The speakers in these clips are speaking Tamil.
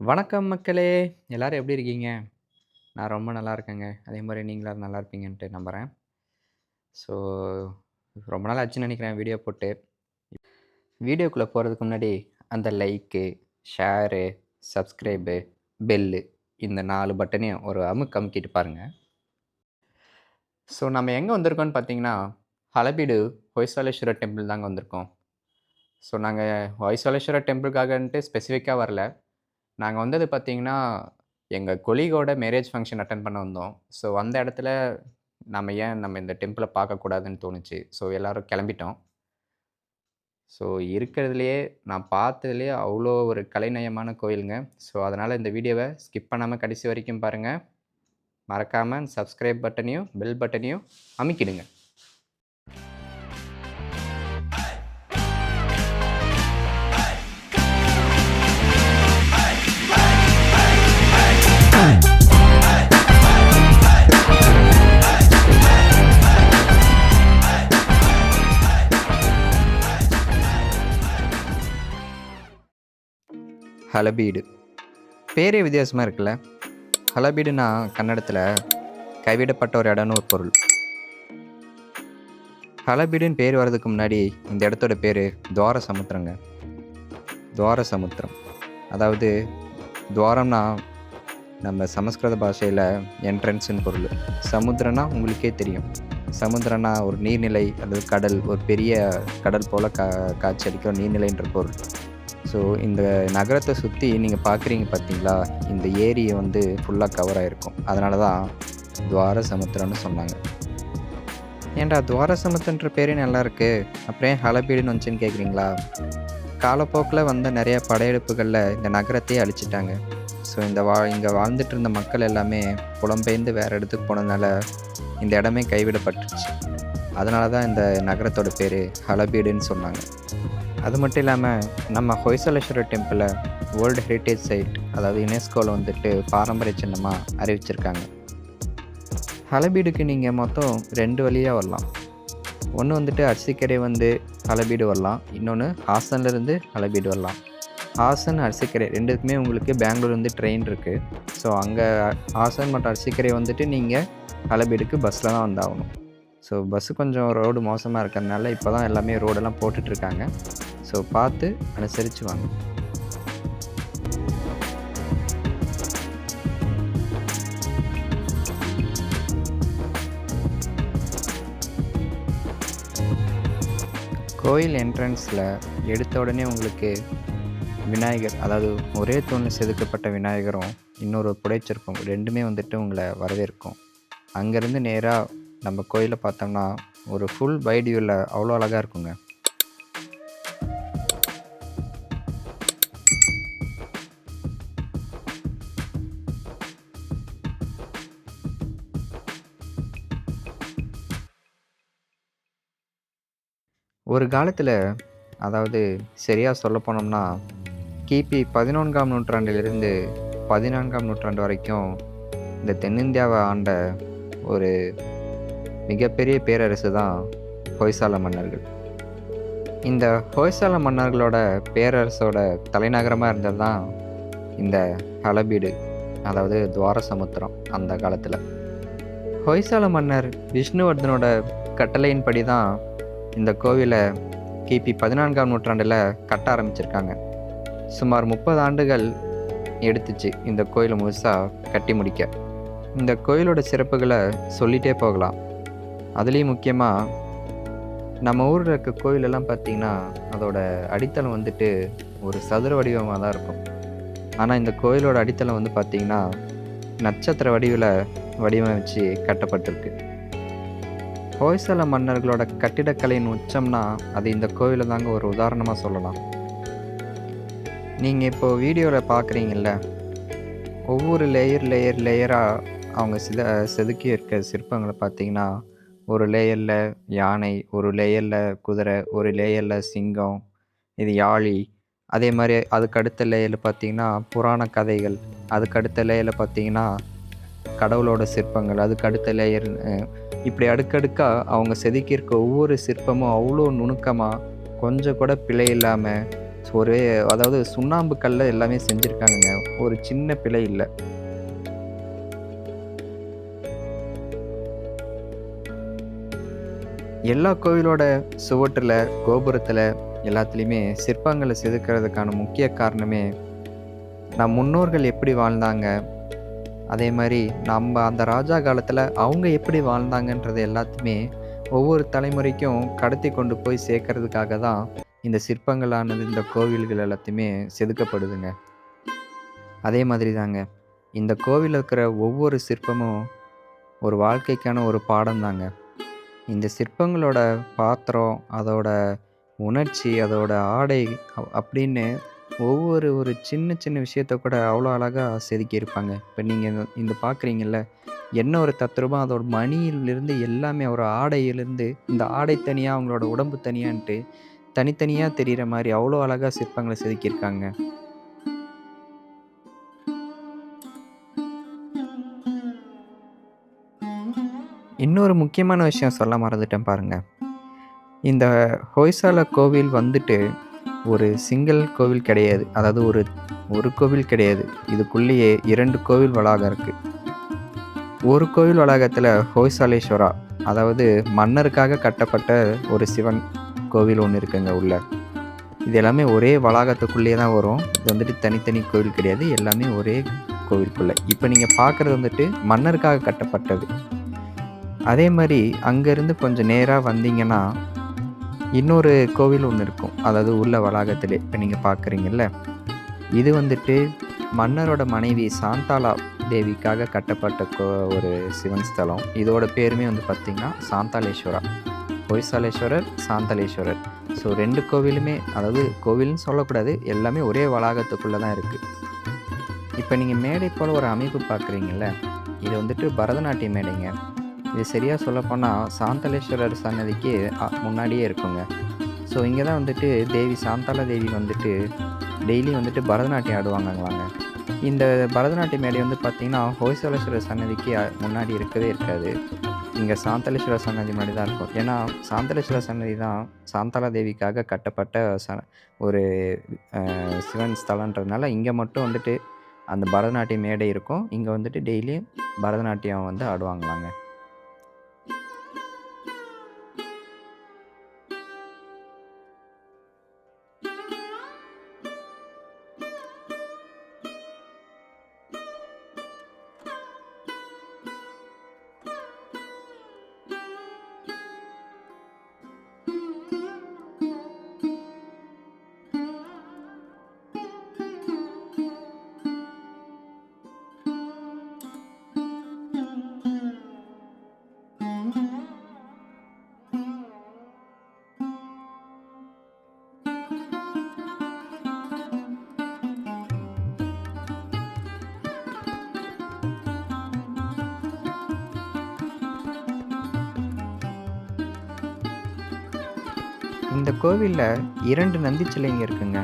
வணக்கம் மக்களே! எல்லாரும் எப்படி இருக்கீங்க? நான் ரொம்ப நல்லா இருக்கேங்க. அதே மாதிரி நீங்களும் எல்லாரும் நல்லா இருப்பீங்கன்ட்டு நம்புறேன். ஸோ ரொம்ப நாள் ஆச்சுன்னு நினைக்கிறேன் வீடியோ போட்டு. வீடியோக்குள்ளே போகிறதுக்கு முன்னாடி அந்த லைக்கு, ஷேரு, சப்ஸ்கிரைபு, பெல்லு இந்த நாலு பட்டனையும் ஒரு அமுக்கு அமுக்கிட்டு பாருங்கள் ஸோ நம்ம எங்கே வந்திருக்கோம்னு பார்த்தீங்கன்னா, ஹலபீடு ஹொய்சாலேஸ்வரர் டெம்பிள் தாங்க வந்திருக்கோம். ஸோ நாங்கள் ஹொய்சாலேஸ்வரர் டெம்பிளுக்காகன்ட்டு ஸ்பெசிஃபிக்காக வரல. நாங்கள் வந்தது பார்த்திங்கன்னா எங்கள் கொலீகோட மேரேஜ் ஃபங்க்ஷன் அட்டன் பண்ண வந்தோம். ஸோ வந்த இடத்துல நம்ம ஏன் நம்ம இந்த டெம்பிளை பார்க்கக்கூடாதுன்னு தோணுச்சு. ஸோ எல்லோரும் கிளம்பிட்டோம் ஸோ இருக்கிறதுலையே நான் பார்த்ததுலேயே அவ்வளோ ஒரு கலைநயமான கோயிலுங்க. ஸோ அதனால் இந்த வீடியோவை ஸ்கிப் பண்ணாமல் கடைசி வரைக்கும் பாருங்கள் மறக்காமல் சப்ஸ்கிரைப் பட்டனையும், பெல் பட்டனையும் அமைக்கிடுங்க ஹலபீடு பேரே வித்தியாசமாக இருக்குல்ல? ஹலபீடுனா கன்னடத்தில் கைவிடப்பட்ட ஒரு இடம்னு ஒரு பொருள். ஹளபீடுன்னு பேர் வர்றதுக்கு முன்னாடி இந்த இடத்தோட பேர் துவார சமுத்திரங்க துவார சமுத்திரம் அதாவது துவாரம்னா நம்ம சமஸ்கிருத பாஷையில் என்ட்ரன்ஸுன்னு பொருள் சமுத்திரம்னா உங்களுக்கே தெரியும். சமுத்திரம்னா ஒரு நீர்நிலை அல்லது கடல். ஒரு பெரிய கடல் போல் கா காட்சியளிக்கும் நீர்நிலைன்ற பொருள். ஸோ இந்த நகரத்தை சுற்றி நீங்கள் பார்க்குறீங்க பார்த்தீங்களா? இந்த ஏரியை வந்து ஃபுல்லாக கவர் ஆகிருக்கும் அதனால தான் துவார சமுத்திரம்னு சொன்னாங்க. ஏன்டா துவாரசமுத்திரன்ற பேரே நல்லா இருக்கு. அப்புறம் ஏன் வந்துச்சுன்னு கேட்குறீங்களா? காலப்போக்கில் வந்த நிறைய படையெடுப்புகளில் இந்த நகரத்தையே அழிச்சிட்டாங்க ஸோ இந்த வா இங்கே வாழ்ந்துட்டு இருந்த மக்கள் எல்லாமே புலம்பெயர்ந்து வேறு இடத்துக்கு போனதுனால, இந்த இடமே கைவிடப்பட்டுருச்சு. அதனால தான் இந்த நகரத்தோட பேர் ஹலபீடுன்னு சொன்னாங்க. அது மட்டும் இல்லாமல் நம்ம ஹொய்சலேஸ்வரர் டெம்பிளை வேர்ல்டு ஹெரிட்டேஜ் சைட் அதாவது யுனெஸ்கோவில் வந்துட்டு பாரம்பரிய சின்னமாக அறிவிச்சிருக்காங்க. ஹலபீடுக்கு நீங்கள் மொத்தம் ரெண்டு வழியாக வரலாம். ஒன்று வந்துட்டு அரிசிக்கரை வந்து ஹலபீடு வரலாம். இன்னொன்று ஹாசன்லேருந்து ஹலபீடு வரலாம். ஹாசன், அரிசிக்கரை ரெண்டுக்குமே உங்களுக்கு பெங்களூர்லேருந்து ட்ரெயின் இருக்குது ஸோ அங்கே ஹாசன் மற்றும் அரிசிக்கரை வந்துட்டு நீங்கள் ஹலபீடுக்கு பஸ்ஸில் தான் வந்தாகணும். ஸோ பஸ்ஸு கொஞ்சம் ரோடு மோசமாக இருக்கிறதுனால இப்போ தான் எல்லாமே ரோடெல்லாம் போட்டுட்ருக்காங்க ஸோ பார்த்து அனுசரிச்சு வாங்க. கோயில் என்ட்ரன்ஸில் எடுத்த உடனே உங்களுக்கு விநாயகர் அதாவது ஒரே தூணில் செதுக்கப்பட்ட விநாயகரும், இன்னொரு புடைச்சிருக்கும் ரெண்டுமே வந்துட்டு உங்களை வரவேற்கும். அங்கேருந்து நேராக நம்ம கோயிலை பார்த்தோம்னா, ஒரு ஃபுல் பைடியூவில் அவ்வளோ அழகாக இருக்குங்க. ஒரு காலத்தில் அதாவது சரியா சொல்லப்போனோம்னா, கிபி 14ஆம் நூற்றாண்டிலிருந்து 14ஆம் நூற்றாண்டு வரைக்கும் இந்த தென்னிந்தியாவை ஆண்ட ஒரு மிகப்பெரிய பேரரசு தான் ஹொய்சால மன்னர்கள். இந்த ஹொய்சால மன்னர்களோட பேரரசோட தலைநகரமாக இருந்தது தான் இந்த ஹலபீடு அதாவது துவார சமுத்திரம் அந்த காலத்தில் ஹொய்சால மன்னர் விஷ்ணுவர்தனோட கட்டளையின்படி தான் இந்த கோவிலை கிபி பதினான்காம் நூற்றாண்டில் கட்ட ஆரம்பிச்சிருக்காங்க. சுமார் 30 ஆண்டுகள் எடுத்துச்சு இந்த கோயிலை முழுசாக கட்டி முடிக்க. இந்த கோயிலோட சிறப்புகளை சொல்லிட்டே போகலாம். அதுலேயும் முக்கியமாக நம்ம ஊரில் இருக்க கோயிலெல்லாம் பார்த்தீங்கன்னா, அதோட அடித்தளம் வந்துட்டு ஒரு சதுர வடிவமாக தான் இருக்கும். ஆனால் இந்த கோயிலோட அடித்தளம் வந்து பார்த்திங்கன்னா நட்சத்திர வடிவில் வடிவமைச்சு கட்டப்பட்டிருக்கு. ஹோய்சல மன்னர்களோட கட்டிடக்கலையின் உச்சம்னா, அது இந்த கோவிலை தாங்க ஒரு உதாரணமாக சொல்லலாம். நீங்கள் இப்போ வீடியோவில் பார்க்குறீங்கள ஒவ்வொரு லேயர், லேயர், லேயராக அவங்க சித செதுக்கி இருக்க சிற்பங்களை பார்த்தீங்கன்னா, ஒரு லேயரில் யானை, ஒரு லேயரில் குதிரை, ஒரு லேயரில் சிங்கம், இது யாழி. அதே மாதிரி அதுக்கு அடுத்த பார்த்தீங்கன்னா, புராண கதைகள். அதுக்கு அடுத்த லேயர்ல பார்த்தீங்கன்னா, கடவுளோட சிற்பங்கள். அதுக்கு அடுத்த லேயர் இப்படி அடுக்கடுக்காக அவங்க செதுக்கியிருக்க ஒவ்வொரு சிற்பமும் அவ்வளோ நுணுக்கமாக கொஞ்சம் கூட பிழை இல்லாமல் ஒரு அதாவது சுண்ணாம்பு கல்ல எல்லாமே செஞ்சுருக்காங்கங்க ஒரு சின்ன பிழை இல்லை. எல்லா கோவிலோட சுவற்றில் கோபுரத்தில் எல்லாத்துலேயுமே சிற்பங்களை செதுக்கிறதுக்கான முக்கிய காரணமே நம் முன்னோர்கள் எப்படி வாழ்ந்தாங்க அதே மாதிரி நம்ம அந்த ராஜா காலத்தில் அவங்க எப்படி வாழ்ந்தாங்கன்றது எல்லாத்தையுமே ஒவ்வொரு தலைமுறைக்கும் கடத்தி கொண்டு போய் சேர்க்கறதுக்காக தான் இந்த சிற்பங்களானது இந்த கோவில்கள் எல்லாத்தையுமே செதுக்கப்படுதுங்க. அதே மாதிரி தாங்க இந்த கோவிலில் இருக்கிற ஒவ்வொரு சிற்பமும் ஒரு வாழ்க்கைக்கான ஒரு பாடம் தாங்க. இந்த சிற்பங்களோட பாத்திரம் அதோட உணர்ச்சி அதோட ஆடை அப்படின்னு ஒவ்வொரு ஒரு சின்ன சின்ன விஷயத்த கூட அவ்வளோ அழகாக செதுக்கியிருப்பாங்க. இப்போ நீங்கள் இந்த பார்க்குறீங்கல்ல என்ன ஒரு தத்ரூபம் அதோட மணியிலிருந்து எல்லாமே ஒரு ஆடையிலிருந்து இந்த ஆடை தனியாக அவங்களோட உடம்பு தனியான்ட்டு தனித்தனியாக தெரிகிற மாதிரி அவ்வளோ அழகாக சிற்பங்களை செதுக்கியிருக்காங்க. இன்னொரு முக்கியமான விஷயம் சொல்ல மறந்துட்டேன் பாருங்கள் இந்த ஹொய்சால கோவில் வந்துட்டு ஒரு சிங்கிள் கோவில் கிடையாது. அதாவது ஒரு ஒரு கோவில் கிடையாது. இதுக்குள்ளேயே இரண்டு கோவில் வளாகம் இருக்குது ஒரு கோவில் வளாகத்தில் ஹோய்சாலேஸ்வரா அதாவது மன்னருக்காக கட்டப்பட்ட ஒரு சிவன் கோவில் ஒன்று இருக்குங்க உள்ள. இது எல்லாமே ஒரே வளாகத்துக்குள்ளேயே தான் வரும். இது வந்துட்டு தனித்தனி கோவில் கிடையாது. எல்லாமே ஒரே கோவிலுக்குள்ளே. இப்போ நீங்கள் பார்க்குறது வந்துட்டு மன்னருக்காக கட்டப்பட்டது. அதே மாதிரி அங்கேருந்து கொஞ்சம் நேராக வந்தீங்கன்னா இன்னொரு கோவில் ஒன்று இருக்கும். அதாவது உள்ள வளாகத்திலே. இப்போ நீங்கள் பார்க்குறீங்கல்ல இது வந்துட்டு மன்னரோட மனைவி சாந்தாலா தேவிக்காக கட்டப்பட்ட கோ ஒரு சிவன் ஸ்தலம். இதோட பேருமே வந்து பார்த்திங்கன்னா சாந்தாலேஸ்வரா பொய்சாலேஸ்வரர் சாந்தலேஸ்வரர் ஸோ ரெண்டு கோவிலுமே அதாவது கோவில்னு சொல்லக்கூடாது எல்லாமே ஒரே வளாகத்துக்குள்ளே தான் இருக்குது இப்போ நீங்கள் மேடை போல் ஒரு அமைப்பு பார்க்குறீங்கல்ல இது வந்துட்டு பரதநாட்டிய மேடைங்க. இது சரியாக சொல்லப்போனால் சாந்தலேஸ்வரர் சன்னதிக்கு அ- முன்னாடியே இருக்குங்க. ஸோ இங்கே தான் வந்துட்டு தேவி சாந்தாலா தேவி வந்துட்டு டெய்லி வந்துட்டு பரதநாட்டியம் ஆடுவாங்கங்களாங்க. இந்த பரதநாட்டிய மேடை வந்து பார்த்திங்கன்னா ஹோய்சலேஸ்வரர் சன்னதிக்கு முன்னாடி இருக்கவே இருக்காது. இங்கே சாந்தலேஸ்வரர் சன்னதி முன்னாடி தான் இருக்கும். ஏன்னா சாந்தலேஸ்வரர் சன்னதி தான் சாந்தாளா தேவிக்காக கட்டப்பட்ட ச ஒரு சிவன் ஸ்தலன்றதுனால இங்கே மட்டும் வந்துட்டு அந்த பரதநாட்டிய மேடை இருக்கும். இங்கே வந்துட்டு டெய்லியும் பரதநாட்டியம் வந்து ஆடுவாங்களாங்க. இந்த கோவிலில் இரண்டு நந்தி சிலைங்க இருக்குங்க.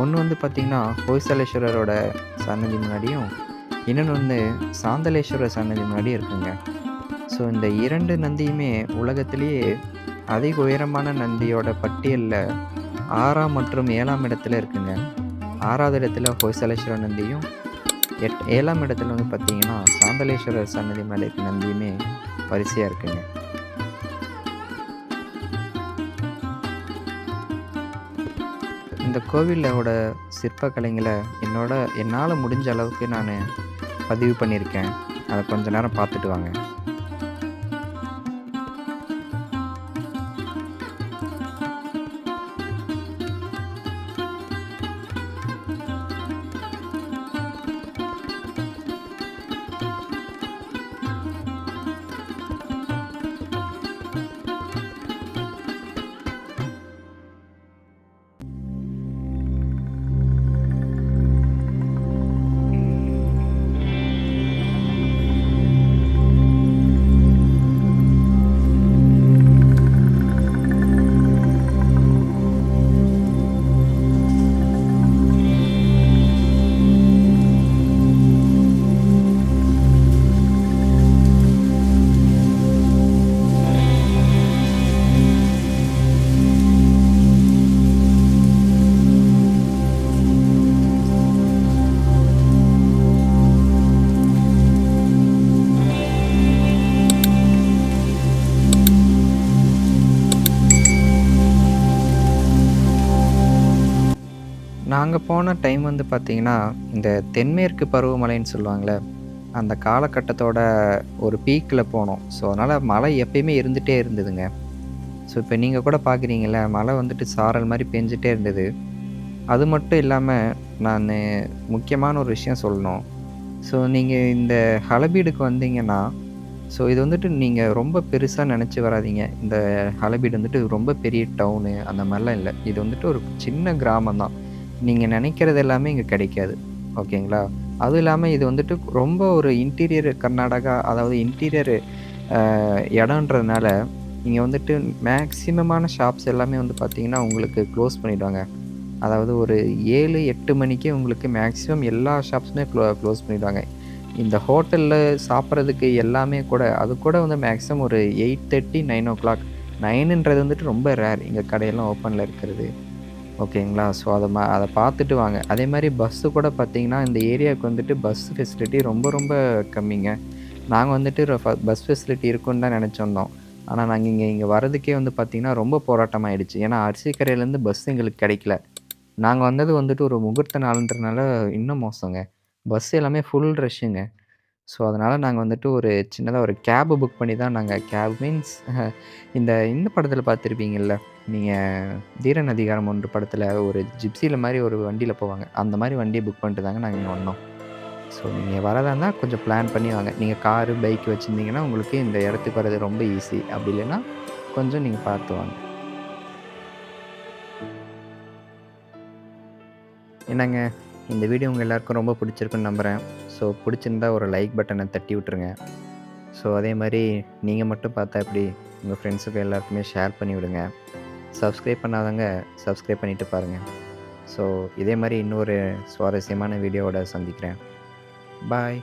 ஒன்று வந்து பார்த்திங்கன்னா ஹோய்சலேஸ்வரரோட சன்னதி முன்னாடியும் இன்னொன்று வந்து சாந்தலேஸ்வரர் சன்னதி முன்னாடியும் இருக்குங்க. ஸோ இந்த இரண்டு நந்தியுமே உலகத்திலேயே அதிக உயரமான நந்தியோட பட்டியலில் ஆறாம் மற்றும் ஏழாம் இடத்துல இருக்குங்க. ஆறாவது இடத்துல ஹொய்சலேஸ்வரர் நந்தியும் எட் ஏழாம் இடத்துல வந்து பார்த்தீங்கன்னா சாந்தலேஸ்வரர் சன்னதி மேலே இருக்க நந்தியுமே வரிசையாக இருக்குங்க. இந்த கோவிலோட சிற்பக்கலைங்களை என்னோட என்னால் முடிஞ்ச அளவுக்கு நான் பதிவு பண்ணியிருக்கேன். அதை கொஞ்ச நேரம் பார்த்துட்டு வாங்க. நாங்கள் போன டைம் வந்து பார்த்திங்கன்னா இந்த தென்மேற்கு பருவமழைன்னு சொல்லுவாங்கள்ல அந்த காலகட்டத்தோட ஒரு பீக்கில் போனோம். ஸோ அதனால் மழை எப்பயுமே இருந்துகிட்டே இருந்ததுங்க. ஸோ இப்போ நீங்கள் கூட பார்க்குறீங்கள மழை வந்துட்டு சாரல் மாதிரி பெஞ்சிட்டே இருந்தது. அது மட்டும் இல்லாமல் நான் முக்கியமான ஒரு விஷயம் சொல்லணும். ஸோ நீங்கள் இந்த ஹலபீடுக்கு வந்தீங்கன்னா ஸோ இது வந்துட்டு நீங்கள் ரொம்ப பெருசாக நினச்சி வராதீங்க. இந்த ஹலபீடு வந்துட்டு ரொம்ப பெரிய டவுனு அந்த மாதிரிலாம் இல்லை. இது வந்துட்டு ஒரு சின்ன கிராமம் தான் நீங்கள் நினைக்கிறது எல்லாமே இங்கே கிடைக்காது. ஓகேங்களா? அதுவும் இல்லாமல் இது வந்துட்டு ரொம்ப ஒரு இன்டீரியர் கர்நாடகா அதாவது இன்டீரியர் இடன்றதுனால இங்கே வந்துட்டு மேக்சிமமான ஷாப்ஸ் எல்லாமே வந்து பார்த்தீங்கன்னா உங்களுக்கு க்ளோஸ் பண்ணிவிடுவாங்க அதாவது ஒரு ஏழு எட்டு மணிக்கே உங்களுக்கு மேக்ஸிமம் எல்லா ஷாப்ஸுமே க்ளோ க்ளோஸ் பண்ணிவிடுவாங்க இந்த ஹோட்டலில் சாப்பிட்றதுக்கு எல்லாமே கூட அது கூட வந்து மேக்ஸிமம் ஒரு eight thirty nine o'clock நைனுன்றது வந்துட்டு ரொம்ப ரேர் இங்கே கடையெல்லாம் ஓப்பனில் இருக்கிறது. ஓகேங்களா? ஸோ அதை மா அதை பார்த்துட்டு வாங்க. அதே மாதிரி பஸ்ஸு கூட பார்த்தீங்கன்னா இந்த ஏரியாவுக்கு வந்துட்டு பஸ் ஃபெசிலிட்டி ரொம்ப ரொம்ப கம்மிங்க. நாங்கள் வந்துட்டு பஸ் ஃபெசிலிட்டி இருக்குன்னு தான் நினச்சிருந்தோம். ஆனால் நாங்கள் இங்கே இங்கே வரதுக்கே வந்து பார்த்திங்கன்னா ரொம்ப போராட்டம் ஆகிடுச்சு ஏன்னா அரிசிக்கரையிலேருந்து பஸ் எங்களுக்கு கிடைக்கல. நாங்கள் வந்தது வந்துட்டு ஒரு முகூர்த்த நாளுன்றனால இன்னும் மோசங்க. பஸ் எல்லாமே ஃபுல் ரஷ்ஷுங்க ஸோ அதனால் நாங்கள் வந்துட்டு ஒரு சின்னதாக ஒரு கேபு புக் பண்ணி தான் நாங்கள் கேப் மீன்ஸ் இந்த இந்த படத்தில் பார்த்துருப்பீங்கள்ல நீங்கள் தீரன் அதிகாரம் ஒன்று படத்தில் ஒரு ஜிப்சியில் மாதிரி ஒரு வண்டியில் போவாங்க. அந்த மாதிரி வண்டியை புக் பண்ணிட்டு தாங்க நாங்கள் இங்கே வந்தோம். ஸோ நீங்கள் வரதா இருந்தால் கொஞ்சம் பிளான் பண்ணி வாங்க. நீங்கள் காரு பைக் வச்சுருந்தீங்கன்னா உங்களுக்கு இந்த இடத்துக்கு வர்றது ரொம்ப ஈஸி அப்படி இல்லைன்னா கொஞ்சம் நீங்கள் பார்த்து வாங்க. என்னங்க இந்த வீடியோ உங்கள் எல்லாருக்கும் ரொம்ப பிடிச்சிருக்குன்னு நம்புகிறேன் ஸோ பிடிச்சிருந்தா ஒரு லைக் பட்டனை தட்டி விட்ருங்க ஸோ அதே மாதிரி நீங்கள் மட்டும் பார்த்தா எப்படி உங்கள் ஃப்ரெண்ட்ஸுக்கு எல்லாருக்குமே ஷேர் பண்ணி விடுங்க. சப்ஸ்கிரைப் பண்ணாதவங்க சப்ஸ்கிரைப் பண்ணிவிட்டு பாருங்கள் ஸோ இதே மாதிரி இன்னொரு சுவாரஸ்யமான வீடியோவோட சந்திக்கிறேன். பாய்